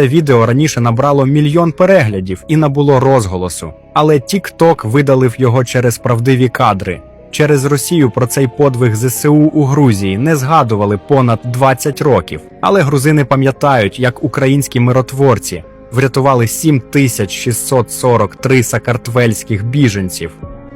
Це відео раніше набрало мільйон переглядів і набуло розголосу, але TikTok видалив його через правдиві кадри. Через Росію про цей подвиг ЗСУ у Грузії не згадували понад 20 років. Але грузини пам'ятають, як українські миротворці врятували 7643 сакартвельських біженців.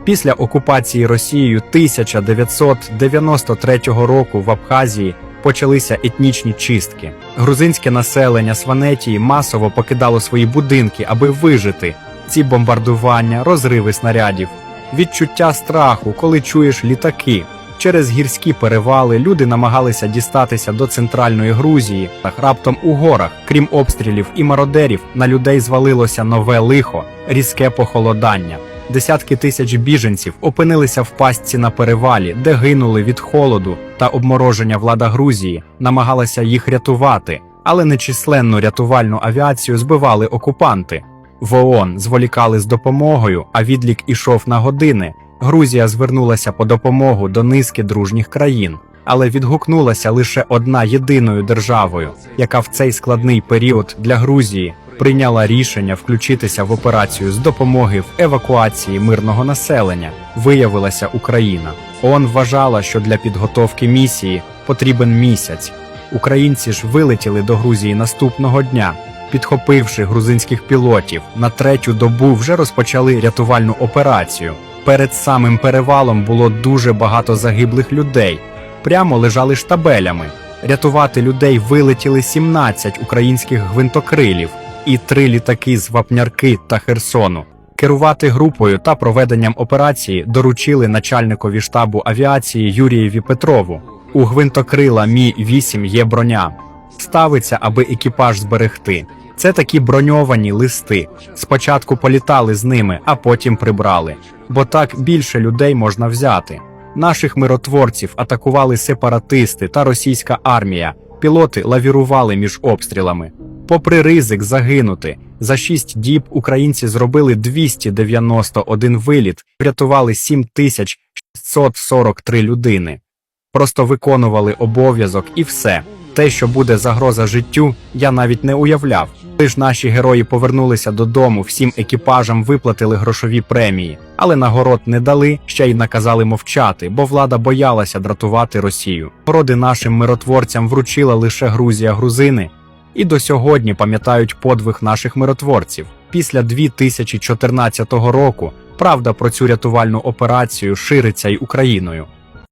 Після окупації Росією 1993 року в Абхазії почалися етнічні чистки. Грузинське населення Сванетії масово покидало свої будинки, аби вижити. Ці бомбардування, розриви снарядів, відчуття страху, коли чуєш літаки. Через гірські перевали люди намагалися дістатися до центральної Грузії, та раптом у горах, крім обстрілів і мародерів, на людей звалилося нове лихо, різке похолодання. Десятки тисяч біженців опинилися в пастці на перевалі, де гинули від холоду та обмороження влада Грузії, намагалася їх рятувати, але нечисленну рятувальну авіацію збивали окупанти. В ООН зволікали з допомогою, а відлік ішов на години. Грузія звернулася по допомогу до низки дружніх країн, але відгукнулася лише одна єдиною державою, яка в цей складний період для Грузії прийняла рішення включитися в операцію з допомоги в евакуації мирного населення. Виявилася Україна. ООН вважала, що для підготовки місії потрібен місяць. Українці ж вилетіли до Грузії наступного дня. Підхопивши грузинських пілотів, на третю добу вже розпочали рятувальну операцію. Перед самим перевалом було дуже багато загиблих людей. Прямо лежали штабелями. Рятувати людей вилетіли 17 українських гвинтокрилів і три літаки з Вапнярки та Херсону. Керувати групою та проведенням операції доручили начальникові штабу авіації Юрієві Петрову. У гвинтокрила Мі 8 є броня. Ставиться, аби екіпаж зберегти. Це такі броньовані листи. Спочатку політали з ними, а потім прибрали. Бо так більше людей можна взяти. Наших миротворців атакували сепаратисти та російська армія. Пілоти лавірували між обстрілами. Попри ризик загинути, за шість діб українці зробили 291 виліт, врятували 7643 людини. Просто виконували обов'язок і все. Те, що буде загроза життю, я навіть не уявляв. Коли ж наші герої повернулися додому, всім екіпажам виплатили грошові премії, але нагород не дали, ще й наказали мовчати, бо влада боялася дратувати Росію. Нагороди нашим миротворцям вручила лише Грузія грузини, і до сьогодні пам'ятають подвиг наших миротворців. Після 2014 року правда про цю рятувальну операцію шириться й Україною.